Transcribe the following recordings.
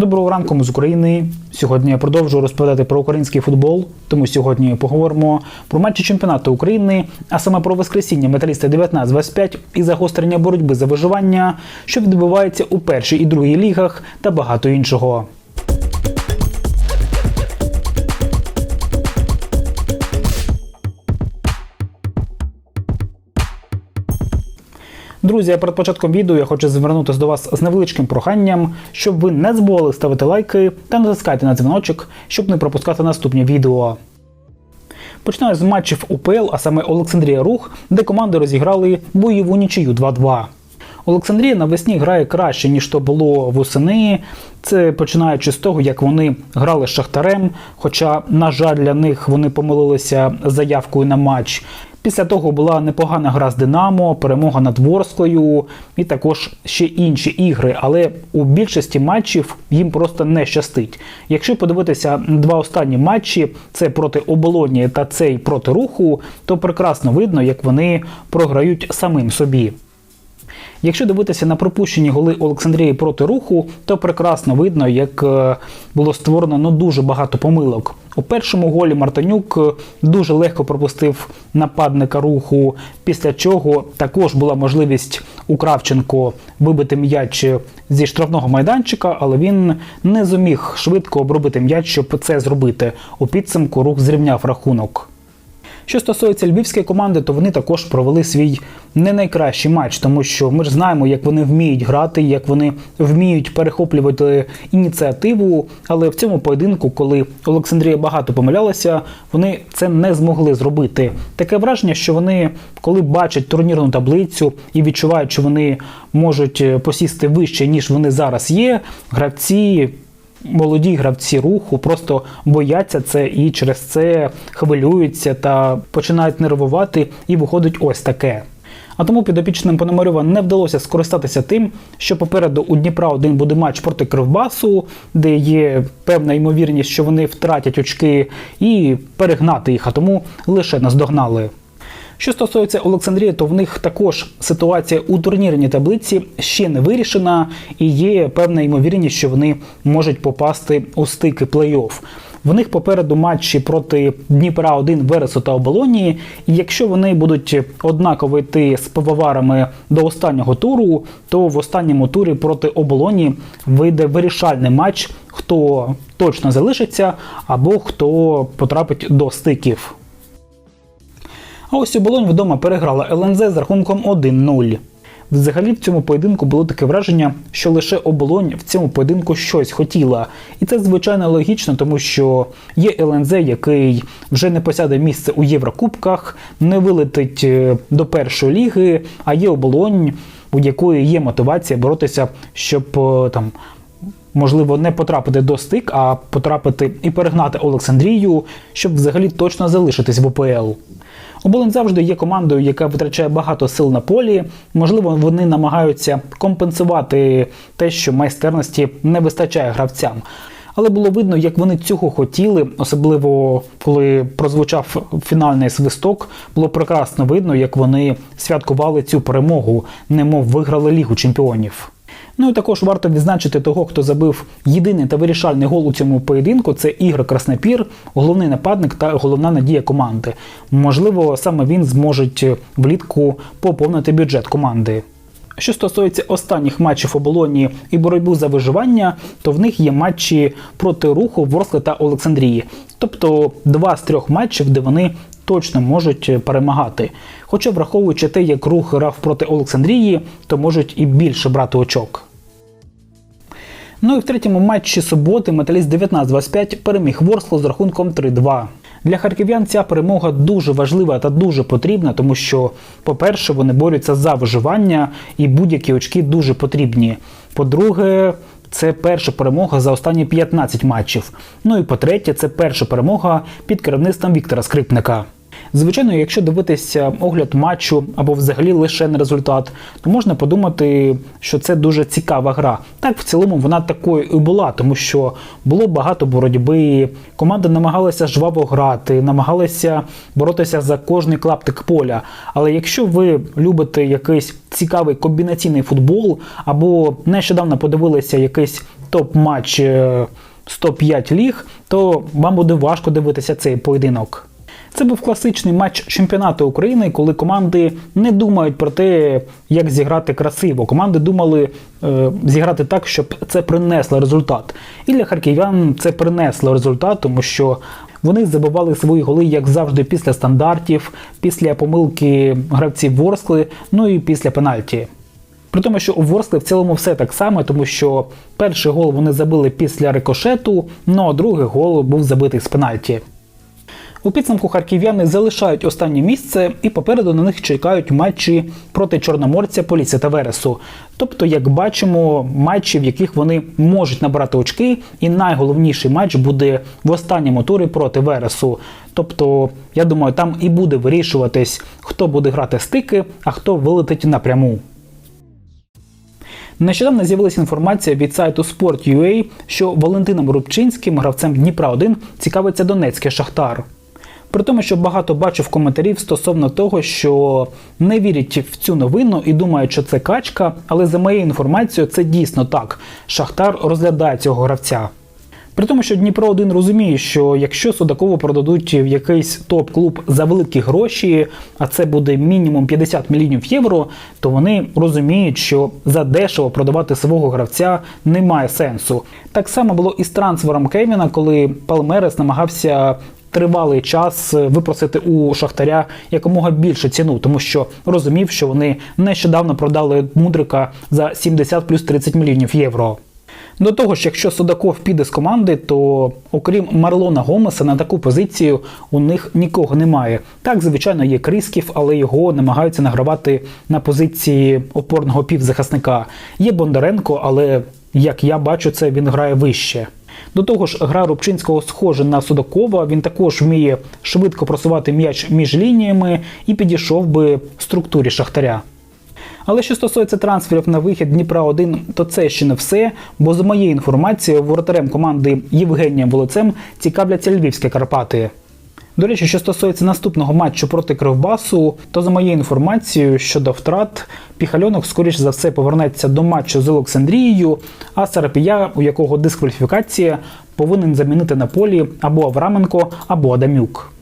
Доброго ранку ми з України. Сьогодні я продовжую розповідати про український футбол. Тому сьогодні поговоримо про матчі чемпіонату України, а саме про воскресіння металіста 19-25 і загострення боротьби за виживання, що відбувається у першій і другій лігах, та багато іншого. Друзі, перед початком відео я хочу звернутися до вас з невеличким проханням, щоб ви не забували ставити лайки та натискати на дзвіночок, щоб не пропускати наступні відео. Починаю з матчів УПЛ, а саме Олександрія Рух, де команди розіграли бойову нічию 2-2. Олександрія навесні грає краще, ніж то було восени. Це починаючи з того, як вони грали з Шахтарем. Хоча, на жаль, для них вони помилилися заявкою на матч. Після того була непогана гра з Динамо, перемога над Ворсклою і також ще інші ігри. Але у більшості матчів їм просто не щастить. Якщо подивитися два останні матчі, це проти оболоні та цей проти руху, то прекрасно видно, як вони програють самим собі. Якщо дивитися на пропущені голи Олександрії проти руху, то прекрасно видно, як е, було створено ну, дуже багато помилок. У першому голі Мартинюк е, дуже легко пропустив нападника руху, після чого також була можливість у Кравченко вибити м'яч зі штрафного майданчика, але він не зуміг швидко обробити м'яч, щоб це зробити. У підсумку рух зрівняв рахунок. Що стосується львівської команди, то вони також провели свій не найкращий матч, тому що ми ж знаємо, як вони вміють грати, як вони вміють перехоплювати ініціативу. Але в цьому поєдинку, коли Олександрія багато помилялася, вони це не змогли зробити. Таке враження, що вони, коли бачать турнірну таблицю і відчувають, що вони можуть посісти вище, ніж вони зараз є, гравці молоді гравці руху просто бояться це і через це хвилюються та починають нервувати, і виходить ось таке. А тому підопічним Пономарьова не вдалося скористатися тим, що попереду у Дніпра один буде матч проти Кривбасу, де є певна ймовірність, що вони втратять очки, і перегнати їх, а тому лише наздогнали. Що стосується Олександрії, то в них також ситуація у турнірній таблиці ще не вирішена, і є певна ймовірність, що вони можуть попасти у стики плей-офф. В них попереду матчі проти Дніпра 1 Вересу та Оболонії. І якщо вони будуть однаково йти з пивоварами до останнього туру, то в останньому турі проти Оболоні вийде вирішальний матч, хто точно залишиться або хто потрапить до стиків. А ось оболонь вдома переграла ЛНЗ з рахунком 1-0. Взагалі в цьому поєдинку було таке враження, що лише оболонь в цьому поєдинку щось хотіла. І це звичайно логічно, тому що є ЛНЗ, який вже не посяде місце у Єврокубках, не вилетить е, до першої ліги, а є оболонь, у якої є мотивація боротися, щоб е, там. Можливо, не потрапити до стик, а потрапити і перегнати Олександрію, щоб взагалі точно залишитись в ОПЛ. Оболонь завжди є командою, яка витрачає багато сил на полі. Можливо, вони намагаються компенсувати те, що майстерності не вистачає гравцям. Але було видно, як вони цього хотіли, особливо коли прозвучав фінальний свисток, було прекрасно видно, як вони святкували цю перемогу, немов виграли Лігу чемпіонів. Ну і також варто відзначити того, хто забив єдиний та вирішальний гол у цьому поєдинку. Це Ігор Краснопір, головний нападник та головна надія команди. Можливо, саме він зможе влітку поповнити бюджет команди. Що стосується останніх матчів оболоні і боротьбу за виживання, то в них є матчі проти руху, Ворскли та Олександрії. Тобто два з трьох матчів, де вони точно можуть перемагати. Хоча, враховуючи те, як рух грав проти Олександрії, то можуть і більше брати очок. Ну і в третьому матчі суботи металіст 19-25 переміг Ворскло з рахунком 3-2. Для харків'ян ця перемога дуже важлива та дуже потрібна, тому що, по-перше, вони борються за виживання і будь-які очки дуже потрібні. По-друге, це перша перемога за останні 15 матчів. Ну і по-третє, це перша перемога під керівництвом Віктора Скрипника. Звичайно, якщо дивитися огляд матчу або взагалі лише на результат, то можна подумати, що це дуже цікава гра. Так, в цілому вона такою і була, тому що було багато боротьби. Команди намагалися жваво грати, намагалися боротися за кожний клаптик поля. Але якщо ви любите якийсь цікавий комбінаційний футбол, або нещодавно подивилися якийсь топ-матч е, з топ-5 ліг, то вам буде важко дивитися цей поєдинок. Це був класичний матч чемпіонату України, коли команди не думають про те, як зіграти красиво. Команди думали е, зіграти так, щоб це принесло результат. І для харків'ян це принесло результат, тому що вони забивали свої голи, як завжди, після стандартів, після помилки гравців Ворскли, ну і після пенальті. При тому, що у Ворскли в цілому все так само, тому що перший гол вони забили після рикошету, ну а другий гол був забитий з пенальті. У підсумку харків'яни залишають останнє місце і попереду на них чекають матчі проти Чорноморця, Полісся та Вересу. Тобто, як бачимо, матчі, в яких вони можуть набрати очки, і найголовніший матч буде в останньому турі проти Вересу. Тобто, я думаю, там і буде вирішуватись, хто буде грати стики, а хто вилетить напряму. Нещодавно з'явилася інформація від сайту Sport.ua, що Валентином Рубчинським, гравцем Дніпра 1 цікавиться Донецький Шахтар. При тому, що багато бачив коментарів стосовно того, що не вірять в цю новину і думають, що це качка, але за моєю інформацією, це дійсно так. Шахтар розглядає цього гравця. При тому, що Дніпро 1 розуміє, що якщо Судакову продадуть в якийсь топ-клуб за великі гроші, а це буде мінімум 50 мільйонів євро, то вони розуміють, що за дешево продавати свого гравця немає сенсу. Так само було і з трансфером Кевіна, коли Палмерес намагався. Тривалий час випросити у Шахтаря якомога більше ціну, тому що розумів, що вони нещодавно продали Мудрика за 70 плюс 30 мільйонів євро. До того ж, якщо Судаков піде з команди, то окрім Марлона Гомеса на таку позицію у них нікого немає. Так, звичайно, є Крисків, але його намагаються награвати на позиції опорного півзахисника. Є Бондаренко, але як я бачу, це він грає вище. До того ж, гра Рубчинського схожа на Судакова. Він також вміє швидко просувати м'яч між лініями і підійшов би структурі Шахтаря. Але що стосується трансферів на вихід Дніпра 1 то це ще не все. Бо за моєю інформацією, воротарем команди Євгенієм Волоцем цікавляться львівські Карпати. До речі, що стосується наступного матчу проти Кривбасу, то за моєю інформацією щодо втрат, Піхальонок, скоріш за все, повернеться до матчу з Олександрією, а Сарапія, у якого дискваліфікація, повинен замінити на полі або Авраменко, або Адамюк.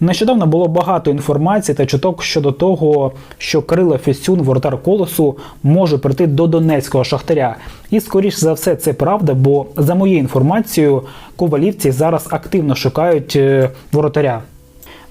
Нещодавно було багато інформації та чуток щодо того, що Крила Фісюн, воротар колосу, може прийти до Донецького шахтаря. І скоріш за все це правда, бо за моєю інформацією, ковалівці зараз активно шукають е, воротаря.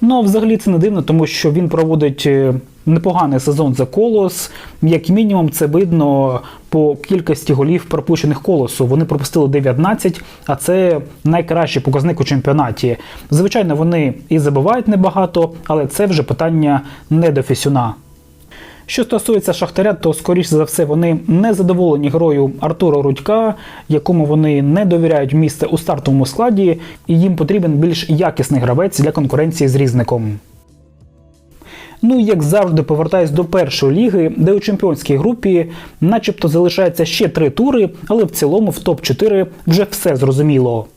Ну, взагалі це не дивно, тому що він проводить е, непоганий сезон за колос. Як мінімум, це видно по кількості голів пропущених колосу. Вони пропустили 19, а це найкращий показник у чемпіонаті. Звичайно, вони і забивають небагато, але це вже питання не до фісюна. Що стосується Шахтаря, то скоріш за все вони не задоволені грою Артура Рудька, якому вони не довіряють місце у стартовому складі, і їм потрібен більш якісний гравець для конкуренції з різником. Ну і як завжди, повертаюсь до першої ліги, де у чемпіонській групі, начебто, залишається ще три тури, але в цілому в топ-4 вже все зрозуміло.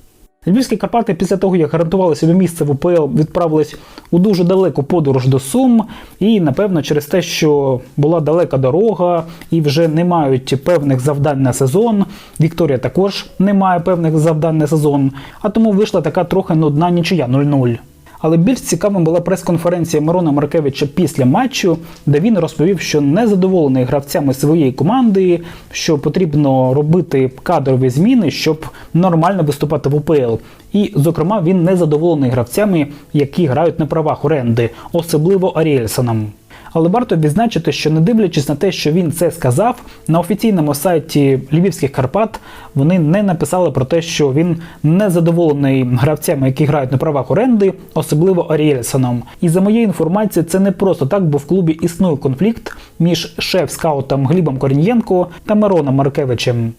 Львівські Карпати після того, як гарантували собі місце в УПЛ, відправились у дуже далеку подорож до Сум. І, напевно, через те, що була далека дорога і вже не мають певних завдань на сезон. Вікторія також не має певних завдань на сезон, а тому вийшла така трохи нудна нічия 0-0. Але більш цікавим була прес-конференція Мирона Маркевича після матчу, де він розповів, що не задоволений гравцями своєї команди, що потрібно робити кадрові зміни, щоб нормально виступати в УПЛ. І, зокрема, він не задоволений гравцями, які грають на правах оренди, особливо Аріельсоном. Але варто відзначити, що не дивлячись на те, що він це сказав, на офіційному сайті Львівських Карпат вони не написали про те, що він не задоволений гравцями, які грають на правах оренди, особливо Аріельсоном. І за моєю інформацією, це не просто так, бо в клубі існує конфлікт між шеф-скаутом Глібом Корнієнко та Мироном Маркевичем.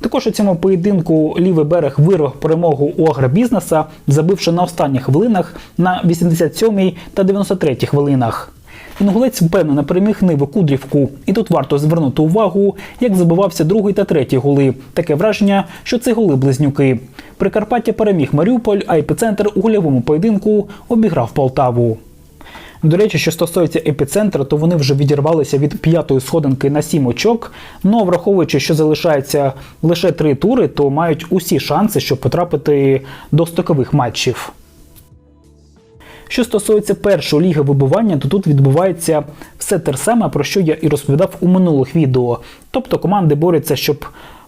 Також у цьому поєдинку лівий берег вирвав перемогу у агробізнеса, забивши на останніх хвилинах на 87-й та 93-й хвилинах. Інгулець впевнено переміг Ниву Кудрівку, і тут варто звернути увагу, як забивався другий та третій голи. Таке враження, що це голи близнюки. Прикарпаття переміг Маріуполь, а епіцентр у гольовому поєдинку обіграв Полтаву. До речі, що стосується епіцентра, то вони вже відірвалися від п'ятої сходинки на сім очок. Ну враховуючи, що залишається лише три тури, то мають усі шанси, щоб потрапити до стокових матчів. Що стосується першої ліги вибування, то тут відбувається все те саме, про що я і розповідав у минулих відео. Тобто команди борються, щоб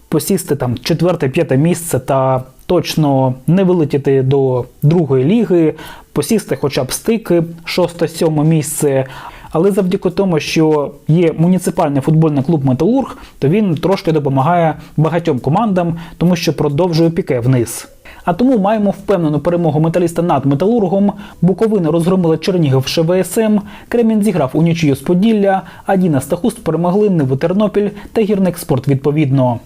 посісти там четверте-п'яте місце та точно не вилетіти до другої ліги, посісти хоча б стики, шосте-сьоме місце. Але завдяки тому, що є муніципальний футбольний клуб Металург, то він трошки допомагає багатьом командам, тому що продовжує піке вниз. А тому маємо впевнену перемогу металіста над металургом. Буковина розгромила Чернігів ШВСМ, Кремінь зіграв у нічию з Поділля, а Діна Стахуст перемогли Ниву Тернопіль та гірник спорт відповідно.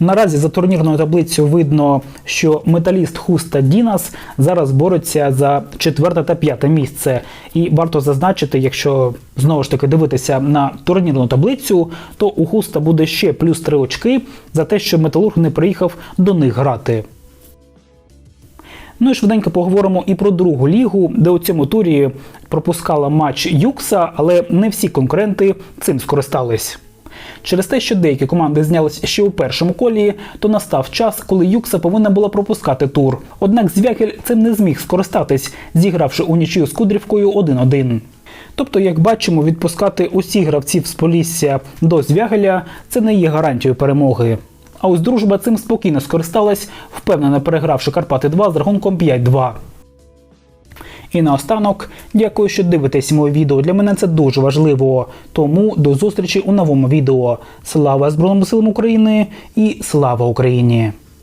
Наразі за турнірною таблицею видно, що металіст Хуста Дінас зараз бореться за четверте та п'яте місце. І варто зазначити, якщо знову ж таки дивитися на турнірну таблицю, то у Хуста буде ще плюс три очки за те, що металург не приїхав до них грати. Ну і швиденько поговоримо і про другу лігу, де у цьому турі пропускала матч Юкса, але не всі конкуренти цим скористались. Через те, що деякі команди знялись ще у першому колі, то настав час, коли Юкса повинна була пропускати тур. Однак Звягель цим не зміг скористатись, зігравши у нічию з Кудрівкою 1-1. Тобто, як бачимо, відпускати усіх гравців з Полісся до Звягеля це не є гарантією перемоги. А ось дружба цим спокійно скористалась, впевнено перегравши Карпати 2 з рахунком 5-2. І наостанок, дякую, що дивитесь моє відео. Для мене це дуже важливо. Тому до зустрічі у новому відео. Слава Збройним силам України і слава Україні!